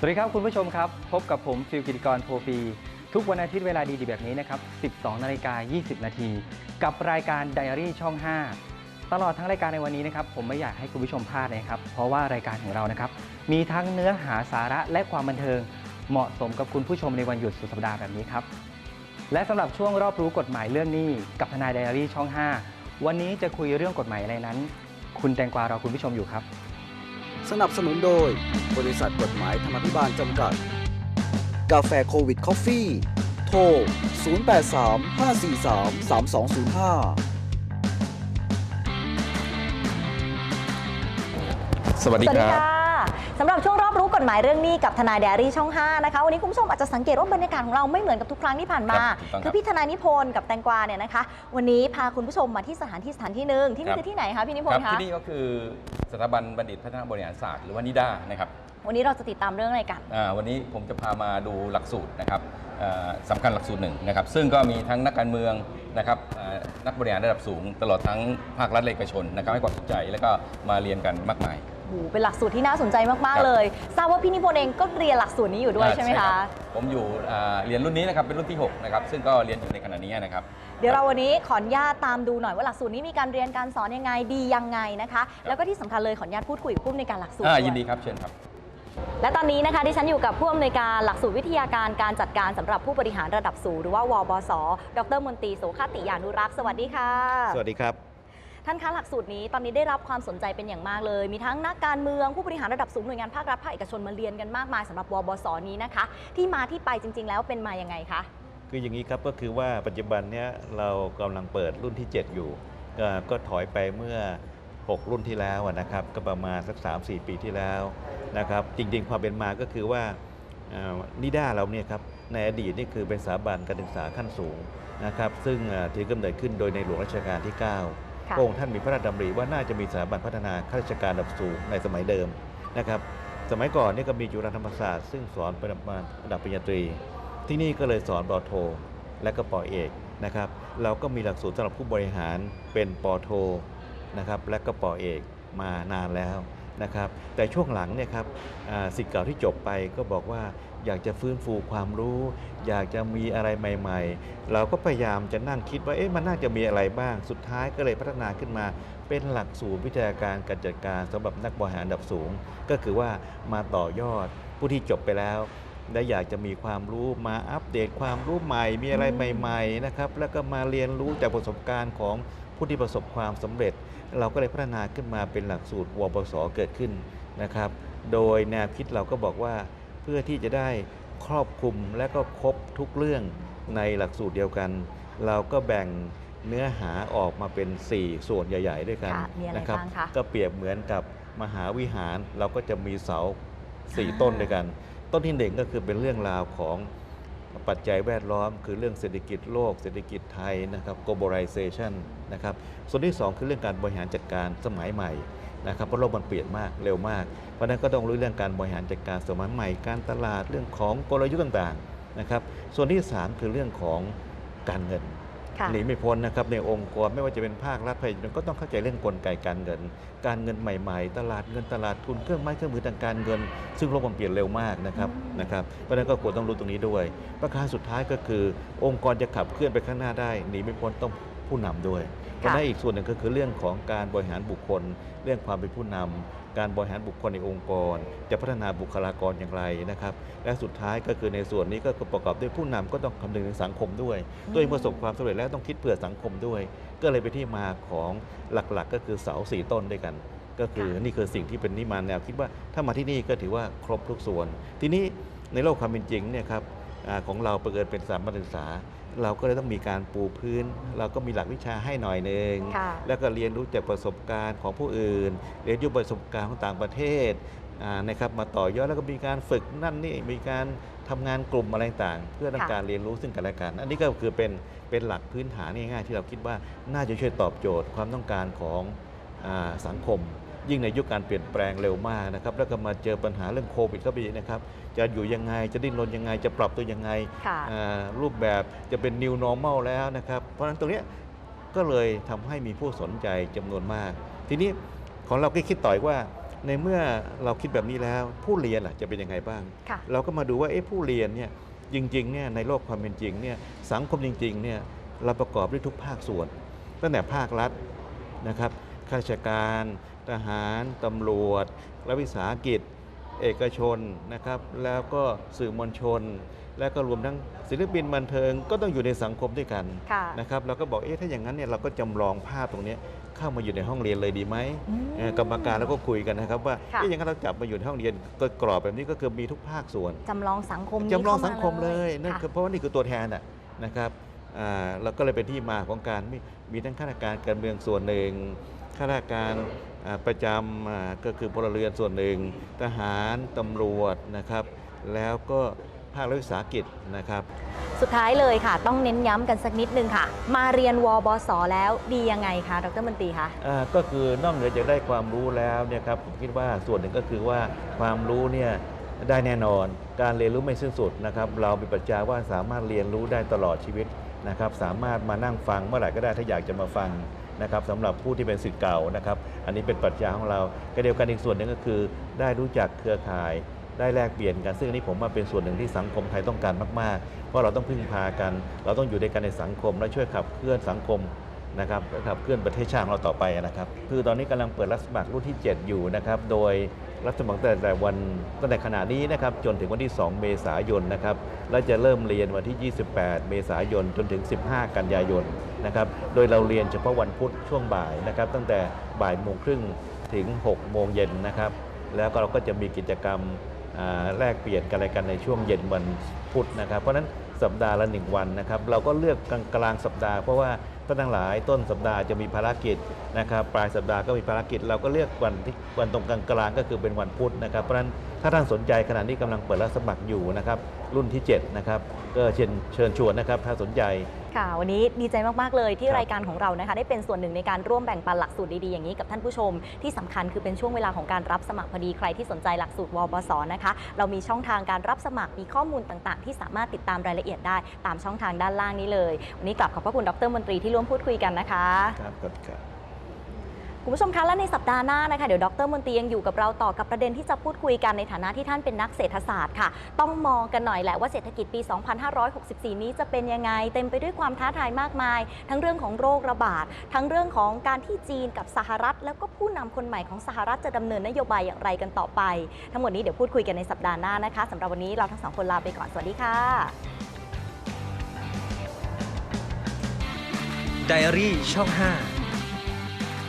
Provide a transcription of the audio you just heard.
สวัสดีครับคุณผู้ชมครับ พบกับผมฟิลกิติกรโพฟีทุกวันอาทิตย์เวลาดีๆแบบนี้นะครับ 12 นาฬิกา 20 นาที กับรายการไดอารี่ช่อง 5 ตลอดทั้งรายการในวันนี้นะครับ ผมไม่อยากให้คุณผู้ชมพลาดนะครับ เพราะว่ารายการของเรานะครับ มีทั้งเนื้อหาสาระและความบันเทิง เหมาะสมกับคุณผู้ชมในวันหยุดสุดสัปดาห์แบบนี้ครับ และสำหรับช่วงรอบรู้กฎหมายเรื่องนี้กับทนายไดอารี่ช่อง 5 วันนี้จะคุยเรื่องกฎหมายอะไรนั้น คุณแตงกวารอคุณผู้ชมอยู่ครับ สนับสนุนโดย บริษัทกฎหมายธรรมพิบาลจำกัด กาแฟโควิดคอฟฟี่ โทร 083 543 3205สวัสดีสวัสคดีรับค่ะ สำหรับช่วงรอบรู้กฎหมายเรื่องหนี้กับทนายเดอารี่ช่อง 5 นะคะ วันนี้คุณผู้ชมอาจจะสังเกตว่าบรรยากาศของเราไม่เหมือนกับทุกครั้งที่ผ่านมา ครับถูกต้องครับคือพี่ทนายนิพนธ์กับแตงกวาเนี่ยนะคะ วันนี้พาคุณผู้ชมมาที่สถานที่สถานที่หนึ่งที่นี่ครับ คือที่ไหนคะพี่นิพคนรับธ์คะที่นี่ก็คือสถาบันบัณฑิตพัฒนาบริหารศาสตร์หรือว่านิด้านะครับวันนี้เราจะติดตามเรื่องอะไรกัน อ่าวันนี้ผมจะพามาดูหลักสูตรนะครับอ่าสำคัญหลักสูตรหนึ่งนะครับซึ่งก็มีทั้งนักการเมืองนะครับอ่านักบริหารระดับสูง ตลอดทั้งภาครัฐและเอกชนนะครับให้ความสนใจแล้วก็มาเรียนกันมากมาย โอ้โหเป็นหลักสูตรที่น่าสนใจมากครัๆบเลย ทราบว่าพี่นิพนธ์เองก็เรียนหลักสูตรนี้อยู่ด้วยอ่าใช่ไหมรัคะบผมอยู่อ่าเรียนรุ่นนี้นะครับเป็นรุ่นที่6นะครับซึ่งก็เรียนอยู่ในขณะนี้นะครับเดี๋ยวเราวันนี้ขออนุญาตตามดูหน่อยว่าหลักสูตรนี้มีการเรียนการสอนยังไงดียังไงนะคะแล้วก็ที่สำคัญเลยขออนุญาตพูดคุยกับผู้อำนวยการหลักสูตรอ่าด้วยยินดีครับเชิญครับและตอนนี้นะคะที่ฉันอยู่กับผู้อำนวยการหลักสูตรวิทยาการการจัดการสำหรับผู้บริหารระดับสูงหรือว่าวบส ดรมนตรีโสคติยานุรักษ์สวัสดีค่ะ สวัสดีครับ ท่านคะหลักสูตรนี้ตอนนี้ได้รับความสนใจเป็นอย่างมากเลย มีทั้งนักการเมืองผู้บริหารระดับสูงหน่วยงานภาครัฐภาคเอกชนมาเรียนกันมากมายสำหรับวบสนี้นะคะ ที่มาที่ไปจริง ๆ แล้วเป็นมาอยังไงคะคืออย่างนี้ครับก็คือว่าปัจจุบันเนี้ยเรากำลังเปิดรุ่นที่ 7 อยู่ ก็ถอยไปเมื่อ 6 รุ่นที่แล้วนะครับก็ประมาณสัก 3-4 ปีที่แล้วนะครับจริงๆความเป็นมาก็คือว่านิด้าเราเนี่ยครับในอดีตนี่คือเป็นสถาบันการศึกษาขั้นสูงนะครับซึ่งเอ่อถือกำเนิดขึ้นโดยในหลวงรัชกาลที่ 9 พระองค์ท่านมีพระราชดำริว่าน่าจะมีสถาบันพัฒนาข้าราชการระดับสูงในสมัยเดิมนะครับสมัยก่อนนี่ก็มีจุฬาธรรมศาสตร์ซึ่งสอนประมาณระดับปริญญาตรี ที่นี่ก็เลยสอนปอโท และก็ปอเอกนะครับเราก็มีหลักสูตรสำหรับผู้บริหารเป็นปอโทนะครับและก็ปอเอกมานานแล้ว นะครับแต่ช่วงหลังเนี่ยครับสิทธิ์เก่าที่จบไปก็บอกว่าอยากจะฟื้นฟูความรู้ อยากจะมีอะไรใหม่ ๆ เราก็พยายามจะนั่งคิดว่าเอ๊ะมันน่าจะมีอะไรบ้างสุดท้ายก็เลยพัฒนาขึ้นมา เป็นหลักสูตรวิทยาการการจัดการสำหรับนักบริหารระดับสูง ก็คือว่ามาต่อยอดผู้ที่จบไปแล้วและอยากจะมีความรู้มาอัปเดตความรู้ใหม่ มีอะไรใหม่ ๆ นะครับ แล้วก็มาเรียนรู้จากประสบการณ์ของ ผู้ที่ประสบความสำเร็จ เราก็เลยพัฒนาขึ้นมาเป็นหลักสูตรวปสเกิดขึ้นนะครับ โดยแนวคิดเราก็บอกว่าเพื่อที่จะได้ครอบคลุมและก็ครบทุกเรื่องในหลักสูตรเดียวกัน เราก็แบ่งเนื้อหาออกมาเป็น 4 ส่วนใหญ่ ๆ ด้วยกันค่ะมีอะไรนะครับ้างคะก็เปรียบเหมือนกับมหาวิหารเราก็จะมีเสาสี่ต้นด้วยกัน ต้นที่หนึ่งก็คือเป็นเรื่องราวของ ปัจจัยแวดล้อม คือเรื่องเศรษฐกิจโลก เศรษฐกิจไทยนะครับ globalization นะครับ ส่วนที่สองคือเรื่องการบริหารจัดการสมัยใหม่นะครับเพราะโลกมันเปลี่ยนมากเร็วมาก เพราะนั้นก็ต้องรู้เรื่องการบริหารจัดการสมัยใหม่ การตลาดเรื่องของกลยุทธ์ต่างๆนะครับ ส่วนที่สามคือเรื่องของการเงิน หนีไม่พ้นนะครับในองค์กรไม่ว่าจะเป็นภาครัฐภาคเอกชนก็ต้องเข้าใจเรื่องกลไกการเงิน การเงินใหม่ๆ ตลาดเงินตลาดทุนเครื่องไม้เครื่องมือทางการเงิน ซึ่งโลกมันเปลี่ยนเร็วมากนะครับอืมนะครับเพราะฉะนั้นก็ควรต้องรู้ตรงนี้ด้วย ประการสุดท้ายก็คือ องค์กรจะขับเคลื่อนไปข้างหน้าได้หนีไม่พ้นต้องผู้นำด้วย เพราะฉะนั้นอีกส่วนหนึ่งก็คือเรื่องของการบริหารบุคคล เรื่องความเป็นผู้นำการบริหารบุคคลในองค์กร จะพัฒนาบุคลากรอย่างไรนะครับ และสุดท้ายก็คือในส่วนนี้ก็ประกอบด้วยผู้นำก็ต้องคำนึงถึงสังคมด้วย ตัวเองประสบความสำเร็จแล้วต้องคิดเผื่อสังคมด้วย ก็เลยเป็นที่มาของหลักๆ ก็คือเสาสี่ต้นด้วยกัน ก็คือนี่คือสิ่งที่เป็นนิมานแนวคิดว่าถ้ามาที่นี่ก็ถือว่าครบทุกส่วน ทีนี้ในโลกความเป็นจริงเนี่ยครับอา ของเราประเกิดเป็นสถาบันศึกษา เราก็เลยต้องมีการปูพื้น เราก็มีหลักวิชาให้หน่อยหนึ่งค่ะแล้วก็เรียนรู้จากประสบการณ์ของผู้อื่น เรียนรู้ประสบการณ์ของต่างประเทศอ่านะครับมาต่อยอดแล้วก็มีการฝึกนั่นนี่มีการทำงานกลุ่มอะไรต่างๆเพื่อต้องค่ะการเรียนรู้ซึ่งกันและกัน อันนี้ก็คือเป็นเป็นหลักพื้นฐานง่ายๆที่เราคิดว่าน่าจะช่วยตอบโจทย์ความต้องการของอาสังคม ยิ่งในยุคการเปลี่ยนแปลงเร็วมากนะครับ แล้วก็มาเจอปัญหาเรื่องโควิดเข้าไปอีกนะครับ จะอยู่ยังไง จะดิ้นรนยังไง จะปรับตัวยังไงค่ะอ่ารูปแบบจะเป็น new normal แล้วนะครับ เพราะฉะนั้นตรงเนี้ยก็เลยทำให้มีผู้สนใจจำนวนมาก ทีนี้ของเราก็คิดต่อยว่า ในเมื่อเราคิดแบบนี้แล้ว ผู้เรียนล่ะจะเป็นยังไงบ้างค่ะเราก็มาดูว่าเอ๊ะผู้เรียนเนี่ยจริงๆเนี่ยในโลกความเป็นจริงเนี่ยสังคมจริงๆเนี่ยเราประกอบด้วยทุกภาคส่วน ตั้งแต่ภาครัฐนะครับข้าราชการ ทหารตำรวจรัฐวิสาหกิจ เอกชนนะครับ แล้วก็สื่อมวลชน และก็รวมทั้งศิลปินบันเทิงก็ต้องอยู่ในสังคมด้วยกันค่ะนะครับเราก็บอกเอ๊ะถ้าอย่างนั้นเนี่ยเราก็จำลองภาพตรงเนี้ยเข้ามาอยู่ในห้องเรียนเลยดีไหมอืมเอ่อกรรมการแล้วก็คุยกันนะครับว่าค่ะ เอ๊ะอย่างนั้นเราจับมาอยู่ในห้องเรียนก็กรอบแบบนี้ก็คือมีทุกภาคส่วน จำลองสังคมนี้จำลองข้าาสังคมเลยนั่นค่ะคือเพราะว่านี่คือตัวแทนน่ะนะครับอ่าเราก็เลยเป็นที่มาของการมีมีทั้งข้าราชการการเมืองส่วนหนึ่ง ข้าราชการอ่าประจำอ่าก็คือพลเรือนส่วนหนึ่ง ทหารตำรวจนะครับ แล้วก็ภาครัฐวิสาหกิจนะครับ สุดท้ายเลยค่ะ ต้องเน้นย้ำกันสักนิดนึงค่ะ มาเรียนวบสแล้วดียังไงคะดรมนตรีคะอ่าก็คือนอกเหนือจากได้ความรู้แล้วเนี่ยครับผมคิดว่าส่วนหนึ่งก็คือว่าความรู้เนี่ยได้แน่นอนการเรียนรู้ไม่สิ้นสุดนะครับ เรามีปรัชญาว่าสามารถเรียนรู้ได้ตลอดชีวิตนะครับ สามารถมานั่งฟังเมื่อไหร่ก็ได้ถ้าอยากจะมาฟัง นะครับสำหรับผู้ที่เป็นสิทธิ์เก่านะครับ อันนี้เป็นปรัชญาของเราก็เดียวกันอีกส่วนหนึ่งก็คือ ได้รู้จักเครือข่ายได้แลกเปลี่ยนกันซึ่งอันนี้ผมว่าเป็นส่วนหนึ่งที่สังคมไทยต้องการมากๆ เพราะเราต้องพึ่งพากัน เราต้องอยู่ด้วยกันในสังคมและช่วยขับเคลื่อนสังคม นะครับขับเคลื่อนประเทศชาติของเราต่อไปนะครับ คือตอนนี้กำลังเปิดรับสมัครรุ่นที่ 7 อยู่นะครับ โดยรับสมัครตั้งแต่วันตั้งแต่ขณะนี้นะครับจนถึงวันที่ 2 เมษายนนะครับ และจะเริ่มเรียนวันที่ 28 เมษายนจนถึง 15 กันยายนนะครับ โดยเราเรียนเฉพาะวันพุธช่วงบ่ายนะครับ ตั้งแต่บ่ายโมงครึ่งถึง 6 โมงเย็นนะครับ แล้วก็เราก็จะมีกิจกรรมแลกเปลี่ยนกันอะไรกันในช่วงเย็นวันพุธนะครับ เพราะฉะนั้นสัปดาห์ละหนึ่งวันนะครับ เราก็เลือกกลางกลางสัปดาห์เพราะว่า ท่านทั้งหลาย ต้นสัปดาห์จะมีภารกิจนะครับปลายสัปดาห์ก็มีภารกิจ เราก็เลือกวันที่วันตรงกลางกลางก็คือเป็นวันพุธนะครับ เพราะฉะนั้นถ้าท่านสนใจขณะนี้กำลังเปิดรับสมัครอยู่นะครับรุ่นที่ 7 นะครับก็เชิญเชิญชวนนะครับถ้าสนใจค่ะวันนี้ดีใจมาก ๆ เลยที่รรายการของเรานะคะได้เป็นส่วนหนึ่งในการร่วมแบ่งปันหลักสูตรดีๆอย่างนี้กับท่านผู้ชม ที่สำคัญคือเป็นช่วงเวลาของการรับสมัครพอดีใครที่สนใจหลักสูตรวบสนะคะเรามีช่องทางการรับสมัครมีข้อมูลต่างๆ ที่สามารถติดตามรายละเอียดได้ตามช่องทางด้านล่างนี้เลยวันนี้กลับขอบพระคุณดรมนตรีที่ร่วมพูดคุยกันนะคะ ครับครับครับคุณผู้ชมคะและในสัปดาห์หน้านะคะเดี๋ยวดรมนตรียังอยู่กับเราต่อกับประเด็นที่จะพูดคุยกันในฐานะที่ท่านเป็นนักเศรษฐศาสตร์ค่ะ ต้องมองกันหน่อยแหละว่าเศรษฐกิจปี 2564 นี้จะเป็นยังไง เต็มไปด้วยความท้าทายมากมาย ทั้งเรื่องของโรคระบาด ทั้งเรื่องของการที่จีนกับสหรัฐ แล้วก็ผู้นำคนใหม่ของสหรัฐจะดำเนินนโยบายอย่างไรกันต่อไป ทั้งหมดนี้เดี๋ยวพูดคุยกันในสัปดาห์หน้านะคะสำหรับวันนี้เราทั้งสองคนลาไปก่อนสวัสดีค่ะ ไดอารี่ช่อง 5